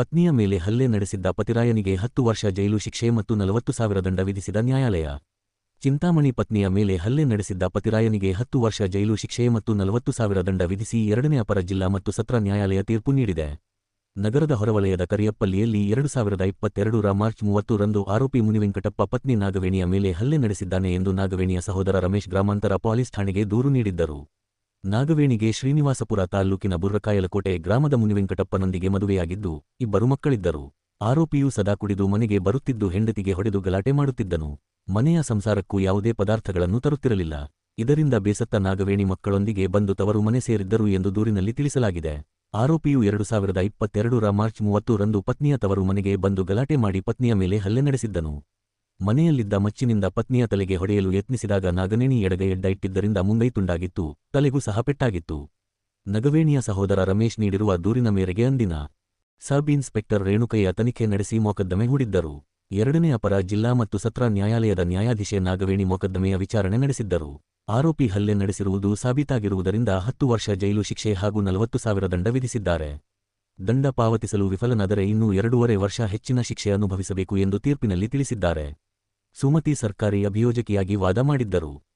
ಪತ್ನಿಯ ಮೇಲೆ ಹಲ್ಲೆ ನಡೆಸಿದ್ದ ಪತಿರಾಯನಿಗೆ ಹತ್ತು ವರ್ಷ ಜೈಲು ಶಿಕ್ಷೆ ಮತ್ತು ನಲವತ್ತು ಸಾವಿರ ದಂಡ ವಿಧಿಸಿದ ನ್ಯಾಯಾಲಯ. ಚಿಂತಾಮಣಿ ಪತ್ನಿಯ ಮೇಲೆ ಹಲ್ಲೆ ನಡೆಸಿದ್ದ ಪತಿರಾಯನಿಗೆ ಹತ್ತು ವರ್ಷ ಜೈಲು ಶಿಕ್ಷೆ ಮತ್ತು ನಲವತ್ತು ಸಾವಿರ ದಂಡ ವಿಧಿಸಿ ಎರಡನೇ ಅಪರ ಜಿಲ್ಲಾ ಮತ್ತು ಸತ್ರ ನ್ಯಾಯಾಲಯ ತೀರ್ಪು ನೀಡಿದೆ. ನಗರದ ಹೊರವಲಯದ ಕರಿಯಪ್ಪಲ್ಲಿಯಲ್ಲಿ ಎರಡು ಸಾವಿರದ ಇಪ್ಪತ್ತೆರಡರ ಮಾರ್ಚ್ ಮೂವತ್ತು ರಂದು ಆರೋಪಿ ಮುನಿವೆಂಕಟಪ್ಪ ಪತ್ನಿ ನಾಗವೇಣಿಯ ಮೇಲೆ ಹಲ್ಲೆ ನಡೆಸಿದ್ದಾನೆ ಎಂದು ನಾಗವೇಣಿಯ ಸಹೋದರ ರಮೇಶ್ ಗ್ರಾಮಾಂತರ ಪೊಲೀಸ್ ಠಾಣೆಗೆ ದೂರು ನೀಡಿದ್ದರು. ನಾಗವೇಣಿಗೆ ಶ್ರೀನಿವಾಸಪುರ ತಾಲ್ಲೂಕಿನ ಬುರ್ರಕಾಯಲಕೋಟೆ ಗ್ರಾಮದ ಮುನಿವೆಂಕಟಪ್ಪನೊಂದಿಗೆ ಮದುವೆಯಾಗಿದ್ದು, ಇಬ್ಬರು ಮಕ್ಕಳಿದ್ದರು. ಆರೋಪಿಯು ಸದಾ ಕುಡಿದು ಮನೆಗೆ ಬರುತ್ತಿದ್ದು ಹೆಂಡತಿಗೆ ಹೊಡೆದು ಗಲಾಟೆ ಮಾಡುತ್ತಿದ್ದನು. ಮನೆಯ ಸಂಸಾರಕ್ಕೂ ಯಾವುದೇ ಪದಾರ್ಥಗಳನ್ನು ತರುತ್ತಿರಲಿಲ್ಲ. ಇದರಿಂದ ಬೇಸತ್ತ ನಾಗವೇಣಿ ಮಕ್ಕಳೊಂದಿಗೆ ಬಂದು ತವರು ಮನೆ ಸೇರಿದ್ದರು ಎಂದು ದೂರಿನಲ್ಲಿ ತಿಳಿಸಲಾಗಿದೆ. ಆರೋಪಿಯು ಎರಡು ಸಾವಿರದ ಇಪ್ಪತ್ತೆರಡರ ಮಾರ್ಚ್ ಮೂವತ್ತು ರಂದು ಪತ್ನಿಯ ತವರು ಮನೆಗೆ ಬಂದು ಗಲಾಟೆ ಮಾಡಿ ಪತ್ನಿಯ ಮೇಲೆ ಹಲ್ಲೆ ನಡೆಸಿದ್ದನು. ಮನೆಯಲ್ಲಿದ್ದ ಮಚ್ಚಿನಿಂದ ಪತ್ನಿಯ ತಲೆಗೆ ಹೊಡೆಯಲು ಯತ್ನಿಸಿದಾಗ ನಾಗನೇಣಿ ಎಡಗೆ ಎಡ್ಡ ಇಟ್ಟಿದ್ದರಿಂದ ಮುಂಗೈ ತುಂಡಾಗಿತ್ತು, ತಲೆಗೂ ಸಹ ಪೆಟ್ಟಾಗಿತ್ತು. ನಗವೇಣಿಯ ಸಹೋದರ ರಮೇಶ್ ನೀಡಿರುವ ದೂರಿನ ಮೇರೆಗೆ ಅಂದಿನ ಸಬ್ ಇನ್ಸ್ಪೆಕ್ಟರ್ ರೇಣುಕಯ್ಯ ತನಿಖೆ ನಡೆಸಿ ಮೊಕದ್ದಮೆ ಹೂಡಿದ್ದರು. ಎರಡನೇ ಅಪರ ಜಿಲ್ಲಾ ಮತ್ತು ಸತ್ರ ನ್ಯಾಯಾಲಯದ ನ್ಯಾಯಾಧೀಶೆ ನಾಗವೇಣಿ ಮೊಕದ್ದಮೆಯ ವಿಚಾರಣೆ ನಡೆಸಿದ್ದರು. ಆರೋಪಿ ಹಲ್ಲೆ ನಡೆಸಿರುವುದು ಸಾಬೀತಾಗಿರುವುದರಿಂದ ಹತ್ತು ವರ್ಷ ಜೈಲು ಶಿಕ್ಷೆ ಹಾಗೂ ನಲವತ್ತು ಸಾವಿರ ದಂಡ ವಿಧಿಸಿದ್ದಾರೆ. ದಂಡ ಪಾವತಿಸಲು ವಿಫಲನಾದರೆ ಇನ್ನೂ ಎರಡೂವರೆ ವರ್ಷ ಹೆಚ್ಚಿನ ಶಿಕ್ಷೆ ಅನುಭವಿಸಬೇಕು ಎಂದು ತೀರ್ಪಿನಲ್ಲಿ ತಿಳಿಸಿದ್ದಾರೆ. ಸುಮತಿ ಸರ್ಕಾರಿ ಅಭಿಯೋಜಕಿಯಾಗಿ ವಾದ ಮಾಡಿದ್ದರು.